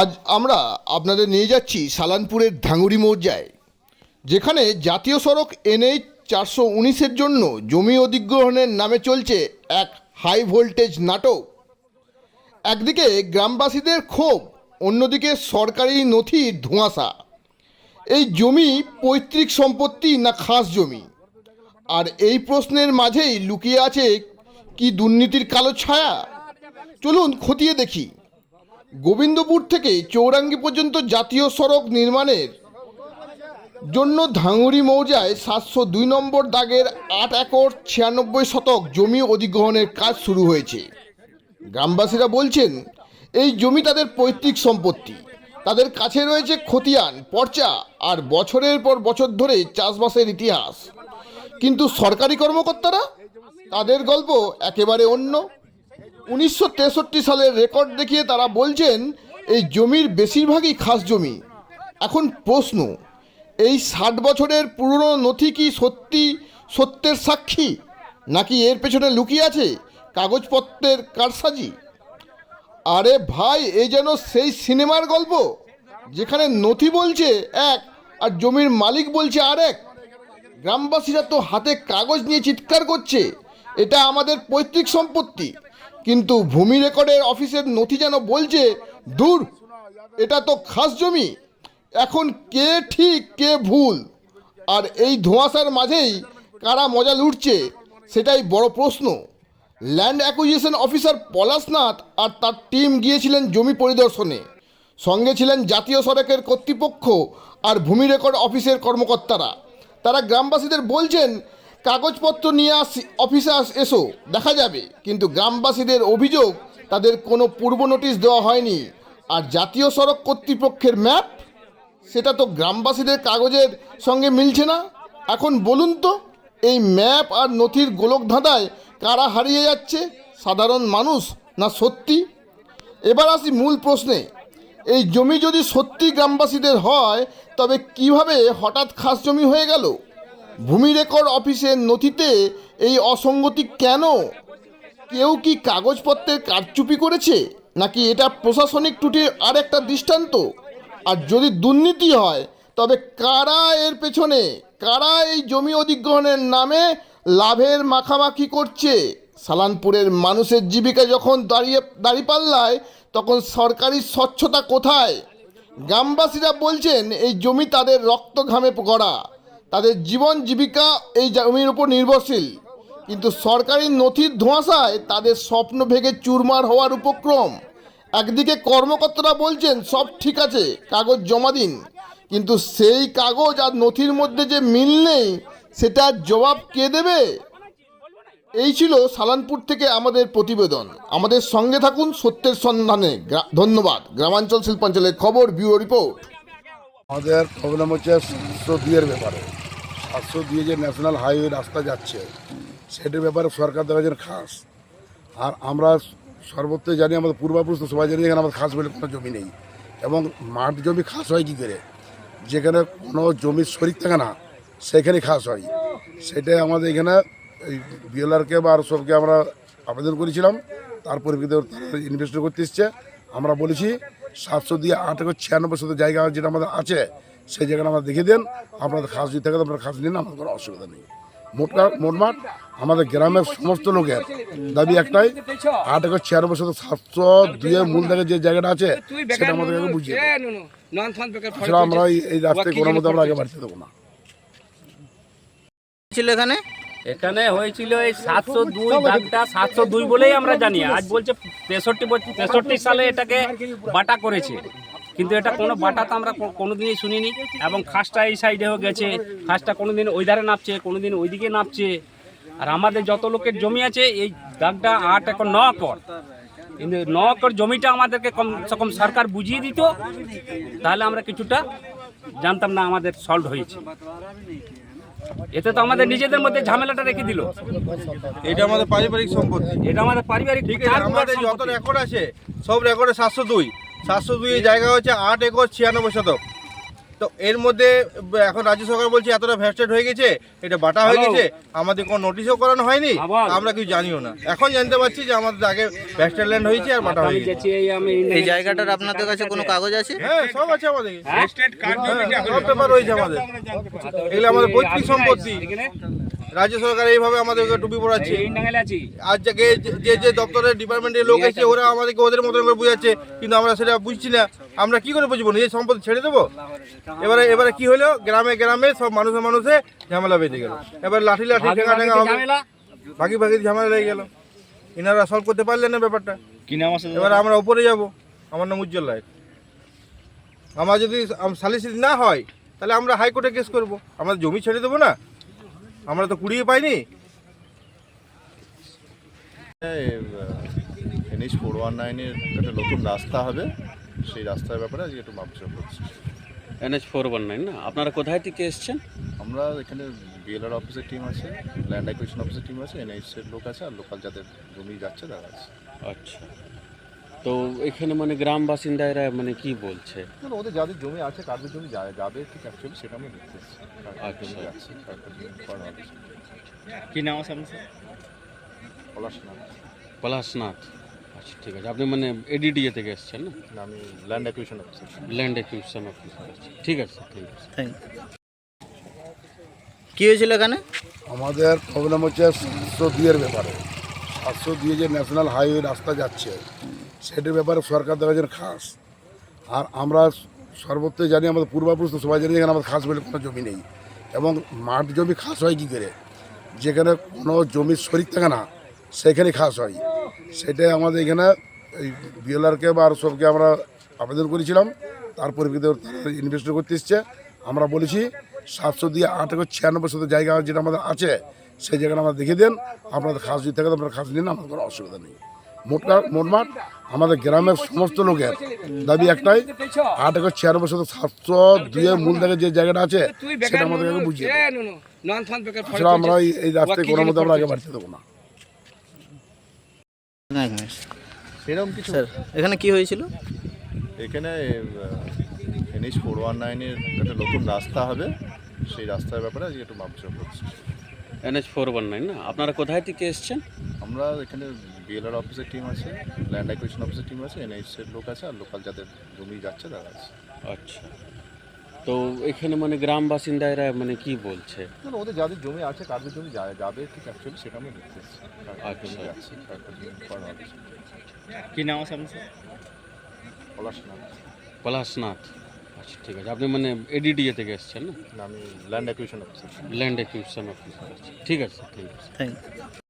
আজ আমরা আপনাদের নিয়ে যাচ্ছি সালানপুরের ধাঙ্গুড়ি মৌজায় যেখানে জাতীয় সড়ক এনএইচ চারশো উনিশের জন্য জমি অধিগ্রহণের নামে চলছে এক হাই ভোল্টেজ নাটক। একদিকে গ্রামবাসীদের ক্ষোভ, অন্যদিকে সরকারি নথির ধোঁয়াশা। এই জমি পৈতৃক সম্পত্তি না খাস জমি? আর এই প্রশ্নের মাঝেই লুকিয়ে আছে কি দুর্নীতির কালো ছায়া? চলুন খতিয়ে দেখি। গোবিন্দপুর থেকে চৌরাঙ্গি পর্যন্ত জাতীয় সড়ক নির্মাণের জন্য ধাঙ্গুড়ি মৌজায় সাতশো দুই নম্বর দাগের আট একর ছিয়ানব্বই শতক জমি অধিগ্রহণের কাজ শুরু হয়েছে। গ্রামবাসীরা বলছেন, এই জমি তাদের পৈতৃক সম্পত্তি। তাদের কাছে রয়েছে খতিয়ান, পর্চা আর বছরের পর বছর ধরে চাষবাসের ইতিহাস। কিন্তু সরকারি কর্মকর্তারা? তাদের গল্প একেবারে অন্য। উনিশশো তেষট্টি সালের রেকর্ড দেখিয়ে তারা বলছেন, এই জমির বেশিরভাগই খাস জমি। এখন প্রশ্ন, এই ষাট বছরের পুরনো নথি কি সত্যি সত্যের সাক্ষী? নাকি এর পেছনে লুকিয়ে আছে কাগজপত্রের কারসাজি? আরে ভাই এই যেন সেই সিনেমার গল্প, যেখানে নথি বলছে এক আর জমির মালিক বলছে আর এক গ্রামবাসীরা তো হাতে কাগজ নিয়ে চিৎকার করছে। এটা আমাদের পৈতৃক সম্পত্তি। কিন্তু ভূমি রেকর্ডের অফিসের নথি যেন বলছে, দূর, এটা তো খাস জমি। এখন কে ঠিক, কে ভুল? আর এই ধোঁয়াশার মাঝেই কারা মজা লুটছে, সেটাই বড় প্রশ্ন। ল্যান্ড অ্যাকুইজিশন অফিসার পলাশনাথ আর তার টিম গিয়েছিলেন জমি পরিদর্শনে। সঙ্গে ছিলেন জাতীয় সড়কের কর্তৃপক্ষ আর ভূমি রেকর্ড অফিসের কর্মকর্তারা। তারা গ্রামবাসীদের বলছেন কাগজপত্র নিয়ে আস অফিসে এসো, দেখা যাবে। কিন্তু গ্রামবাসীদের অভিযোগ, তাদের কোনো পূর্ব নোটিশ দেওয়া হয়নি। আর জাতীয় সড়ক কর্তৃপক্ষের ম্যাপ সেটা তো গ্রামবাসীদের কাগজের সঙ্গে মিলছে না। এখন বলুন তো, এই ম্যাপ আর নথির গোলক ধাঁধায় কারা হারিয়ে যাচ্ছে? সাধারণ মানুষ না সত্যি? এবার আসি মূল প্রশ্নে। এই জমি যদি সত্যি গ্রামবাসীদের হয়, তবে কীভাবে হঠাৎ খাস জমি হয়ে গেল? ভূমি রেকর্ড অফিসের নথিতে এই অসঙ্গতি কেন? কেউ কি কাগজপত্রের কারচুপি করেছে? নাকি এটা প্রশাসনিক ত্রুটির আর একটা দৃষ্টান্ত? আর যদি দুর্নীতি হয়, তবে কারা এর পেছনে? কারা এই জমি অধিগ্রহণের নামে লাভের মাখামাখি করছে? সালানপুরের মানুষের জীবিকা যখন দাঁড়িয়ে, দাঁড়িপাল্লায়, তখন সরকারি স্বচ্ছতা কোথায়? গ্রামবাসীরা বলছেন, এই জমি তাদের রক্ত ঘামে গড়া তাদের জীবন জীবিকা এই জমির উপর নির্ভরশীল। কিন্তু সরকারি নথির ধোঁয়াশায় তাদের স্বপ্ন ভেঙে চুরমার হওয়ার উপক্রম। একদিকে কর্মকর্তারা বলছেন, সব ঠিক আছে, কাগজ জমা দিন। কিন্তু সেই কাগজ আর নথির মধ্যে যে মিল নেই, সেটার জবাব কে দেবে? এই ছিল সালানপুর থেকে আমাদের প্রতিবেদন। আমাদের সঙ্গে থাকুন সত্যের সন্ধানে। ধন্যবাদ। গ্রামাঞ্চল শিল্পাঞ্চলের খবর, ব্যুরো রিপোর্ট। আমাদের প্রবলেম হচ্ছে দুইয়ের ব্যাপারে। সাতশো দিয়ে যে ন্যাশনাল হাইওয়ে রাস্তা যাচ্ছে, সেটার ব্যাপারে সরকার দেখা যায় খাস। আর আমরা সর্বত্র জানি, আমাদের পূর্বাপুরুষ তো সবাই জানি, এখানে আমাদের খাস বলে কোনো জমি নেই। এবং মাঠ জমি খাস হয় কী করে? যেখানে কোনো জমির শরিক থাকে না সেখানে খাস হয়। সেটাই আমাদের এখানে এই বিএলআরকে বা আর সবকে আমরা আবেদন করেছিলাম। তার পরিপ্রেক্ষিতে ইনভেস্ট করতে এসছে। আমরা বলেছি, সাতশো দিয়ে আট ছিয়ানব্বই শত জায়গা যেটা আমাদের আছে সেই জায়গাটা আমরা দেখে দেন। আপনাদের খাস যদি থাকে আপনারা খাস নিন আমাদের কোনো অসুবিধা নেই। মোটকা মোটমাট আমাদের গ্রামের সমস্ত লোকের দাবি একটাই আট একর ছিয়ানব্বই শত সাতশো দুইয়ের মূল থেকে যে জায়গাটা আছে সেটা আমাদেরকে বুঝিয়ে। এছাড়া আমরা এই- এই রাস্তায় কোনো মধ্যে আমরা আগে বাড়তে দেবো না। ছিল এখানে? এখানে হয়েছিল এই সাতশো দুই দাগটা সাতশো দুই বলেই আমরা জানি। আজ বলছে তেষট্টি তেষট্টি সালে এটাকে বাটা করেছে। কিন্তু এটা কোনো বাটা তো আমরা কো- কোনোদিনই শুনিনি এবং খাসটা এই সাইডেও গেছে। খাসটা কোনো দিন ওই ধারে নাপছে কোনোদিন ওইদিকে নাপছে। আর আমাদের যত লোকের জমি আছে এই দাগটা আট একর ন একর। কিন্তু ন একর জমিটা আমাদেরকে কমসে কম সরকার বুঝিয়ে দিত তাহলে আমরা কিছুটা জানতাম না আমাদের সলভ হয়েছে। এতে তো আমাদের নিজেদের মধ্যে ঝামেলাটা রেখে দিল। এটা আমাদের পারিবারিক সম্পত্তি। এটা আমাদের পারিবারিক ঠিক আছে আমাদের যত রেকর্ড আছে সব রেকর্ডে সাতশো দুই। সাতশো দুই জায়গা হচ্ছে আট একর ছিয়ানব্বই শতক। তো এর মধ্যে এখন রাজ্য সরকার বলছে এতটা ভ্যাস্টেড হয়ে গেছে এটা বাটা হয়ে গেছে আমাদের কোনো নোটিশও করানো হয়নি? আমরা কিছু জানিও না। এখন জানতে পারছি যে আমাদের আগে ভ্যাস্টেড ল্যান্ড হয়েছে আর বাটা হয়ে গেছে। এই জায়গাটার আপনাদের কাছে কোনো কাগজ আছে? হ্যাঁ সব আছে আমাদের। হ্যাঁ? হ্যাঁ, সব পেপার রয়েছে আমাদের। এগুলো আমাদের পৈতৃক সম্পত্তি। এখানে রাজ্য সরকার এইভাবে আমাদেরকে টুপি পড়াচ্ছে এই নাঙ্গলে আছি। আজ থেকে যে- যে দপ্তরের ডিপার্টমেন্টের লোক এসে ওরা আমাদেরকে ওদের মতন করে বুঝাচ্ছে কিন্তু আমরা সেটা বুঝছি না। আমরা কি করে বুঝব? নিজের সম্পদ ছেড়ে দেবো? এবারে এবারে কি হলো? গ্রামে গ্রামে সব মানুষে মানুষে ঝামেলা বেঁধে গেল। এবার লাঠি লাঠি ঠেঙা ঠেঙা হবে ভাগি ভাগি ঝামেলা লেগে গেল। এনারা সলভ করতে পারলেন না ব্যাপারটা। এবার আমরা উপরে যাব। আমার নাম উজ্জ্বল রায়। আমার যদি সালিসি না হয় তাহলে আমরা হাইকোর্টে কেস করব। আমরা জমি ছেড়ে দেবো না? আমরা তো কুড়িয়ে পাইনি। এনএইচ ফোর ওয়ান নাইনের একটা নতুন রাস্তা হবে। সেই রাস্তার ব্যাপারে আজকে একটু মাপচা করছি এনএচ ফোর ওয়ান নাইন না? আপনারা কোথায় থেকে এসছেন? আমরা এখানে বিএলআর অফিসের টিম আছে ল্যান্ড অ্যাকুইশন অফিসের টিম আছে এনএইচের লোক আছে আর লোকাল যাদের জমি যাচ্ছে তারা আছে। আচ্ছা। তো এখানে মানে গ্রাম বাসিন্দারা মানে কি বলছে? না, ওদের যাদের জমি আছে কাদের জমি যা- যাবে ঠিক অ্যাকচুয়ালি সেটা আমি দেখতে এসেছি কার কার জমি আচ্ছা। কার কার জমি করা হবে কি নাম আছে আপনার? পলাশনাথ। পলাশনাথ। আচ্ছা ঠিক আছে। আপনি মানে এডিডিএ থেকে এসছেন না? না আমি land acquisition officer land acquisition officer ঠিক আছে ঠিক আছে। থ্যাংক ইউ কি হয়েছিল এখানে? আমাদের প্রবলেম হচ্ছে সাতশো দুইয়ের ব্যাপারে। সাতশো দুই যে ন্যাশনাল হাইওয়ে রাস্তা যাচ্ছে সেটার ব্যাপারে সরকার দেখা যায় খাস। আর আমরা সর্বত্র জানি, আমাদের পূর্বাপুরুষ তো সবাই জানি এখানে আমাদের খাস বলে কোনো জমি নেই। এবং মাঠ জমি খাস হয় কী করে? যেখানে কোনো জমির শরিক থাকে না সেখানে খাস হয়। সেটাই আমাদের এখানে এই বিএলআরকে বা আর সবকে আমরা আবেদন করেছিলাম। তার পরিপ্রেক্ষিতে তারা ইনভেস্ট করতে এসছে। আমরা বলেছি, সাতশো দিয়ে আট ছিয়ানব্বই শত জায়গা যেটা আমাদের আছে, সেই জায়গাটা আমরা দেখে দেন। আপনাদের খাস যদি থাকে, আপনারা খাস নিন, আমাদের কোনো অসুবিধা নেই। মোটকা মোটমাট আমাদের গ্রামের সমস্ত লোকের দাবি একটাই আট একর ছিয়ানব্বই শত সাতশো দুইয়ের মূল থেকে যে জায়গাটা আছে সেটা আমাদেরকে বুঝিয়ে। সেটা আমরা এই- এই রাস্তায় কোনো মধ্যে আমরা আগে বাড়তে দেবো না। সেরকম কিছু? স্যার এখানে কি হয়েছিল? এখানে এনএইচ ফোর ওয়ান নাইনের একটা নতুন রাস্তা হবে। সেই রাস্তার ব্যাপারে আজকে একটু করছি এনএচ ফোর ওয়ান নাইন না? আপনারা কোথায় থেকে এসছেন? আমরা এখানে বিএলআর অফিসের টিম আছে ল্যান্ড অ্যাকুইশন অফিসের টিম আছে এনএইচের লোক আছে আর লোকাল যাদের জমি যাচ্ছে তারা আছে। আচ্ছা। তো এখানে মানে গ্রাম বাসিন্দারা মানে কি বলছে? না, না, ওদের যাদের জমি আছে কাদের জমি যা- যাবে ঠিক অ্যাকচুয়ালি সেটা আমরা দেখতে এসেছি। কার কার জমি আচ্ছা। যাচ্ছে কার কার জমি করা হবে কি নাম আছে আপনার পলাশনাথ। পলাশনাথ। আচ্ছা ঠিক আছে। আপনি মানে এডিডিএ থেকে এসছেন না? না আমি land acquisition officer land acquisition officer ঠিক আছে ঠিক আছে। থ্যাংক